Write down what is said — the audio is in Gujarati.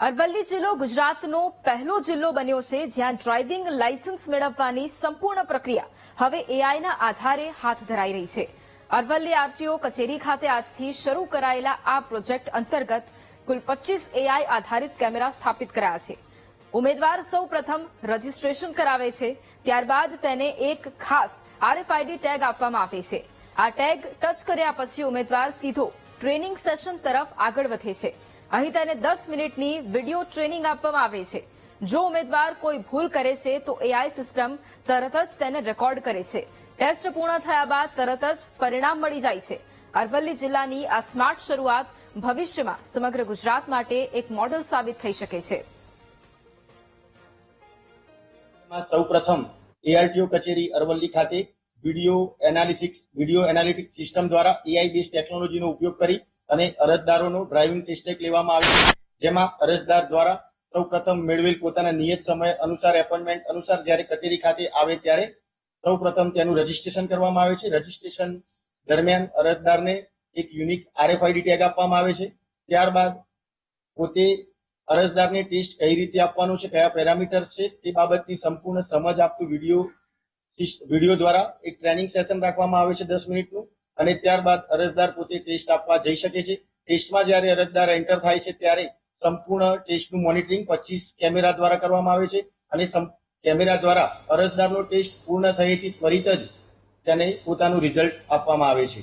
અરવલ્લી જિલ્લો ગુજરાતનો પહેલો જિલ્લો બન્યો છે જ્યાં ડ્રાઇવિંગ લાયસન્સ મેળવવાની સંપૂર્ણ પ્રક્રિયા હવે એઆઈના આધારે હાથ ધરાઈ રહી છે. અરવલ્લી આરટીઓ કચેરી ખાતે આજથી શરૂ કરાયેલા આ પ્રોજેક્ટ અંતર્ગત કુલ પચીસ એઆઈ આધારિત કેમેરા સ્થાપિત કરાયા છે. ઉમેદવાર સૌ પ્રથમ રજીસ્ટ્રેશન કરાવે છે, ત્યારબાદ તેને એક ખાસ આરએફઆઈડી ટેગ આપવામાં આવે છે. આ ટેગ ટચ કર્યા પછી ઉમેદવાર સીધો ટ્રેનિંગ સેશન તરફ આગળ વધે છે. અહીં તેને દસ મિનિટની વીડિયો ટ્રેનિંગ આપવામાં આવે છે. જો ઉમેદવાર કોઈ ભૂલ કરે છે, તો એઆઈ સિસ્ટમ તરત જ તેને રેકોર્ડ કરે છે. ટેસ્ટ પૂર્ણ થયા બાદ તરત જ પરિણામ મળી જાય છે. અરવલ્લી જિલ્લાની આ સ્માર્ટ શરૂઆત ભવિષ્યમાં સમગ્ર ગુજરાત માટે એક મોડલ સાબિત થઈ શકે છે. સૌ પ્રથમ એઆરટીઓ કચેરી અરવલ્લી ખાતે video analytics, video analytics system દ્વારા એઆઈ બેઝ ટેકનોલોજીનો ઉપયોગ કરી અને અરજદારોનો ડ્રાઇવિંગ ટેસ્ટ લેવામાં આવે જેમાં અરજદાર દ્વારા સૌપ્રથમ મેળવેલ પોતાના નિયત સમય અનુસાર એપોઇન્ટમેન્ટ અનુસાર જ્યારે કચેરી ખાતે આવે ત્યારે સૌપ્રથમ તેનું રજીસ્ટ્રેશન કરવામાં આવે છે. રજીસ્ટ્રેશન દરમિયાન અરજદારને એક યુનિક આરએફઆઈડી ટેગ આપવામાં આવે છે. ત્યારબાદ પોતે અરજદારને ટેસ્ટ કઈ રીતે આપવાનું છે, કયા પેરામીટર્સ છે, તે બાબતની સંપૂર્ણ સમજ આપતું વીડિયો વીડિયો દ્વારા એક ટ્રેનિંગ સેશન રાખવામાં આવે છે દસ મિનિટનું. અને ત્યારબાદ અરજદાર પોતે ટેસ્ટ આપવા જઈ શકે છે. ટેસ્ટમાં જ્યારે અરજદાર એન્ટર થાય છે ત્યારે સંપૂર્ણ ટેસ્ટનું મોનિટરિંગ પચીસ કેમેરા દ્વારા કરવામાં આવે છે અને કેમેરા દ્વારા અરજદારનો ટેસ્ટ પૂર્ણ થયેથી ત્વરિત જ તેને પોતાનું રિઝલ્ટ આપવામાં આવે છે.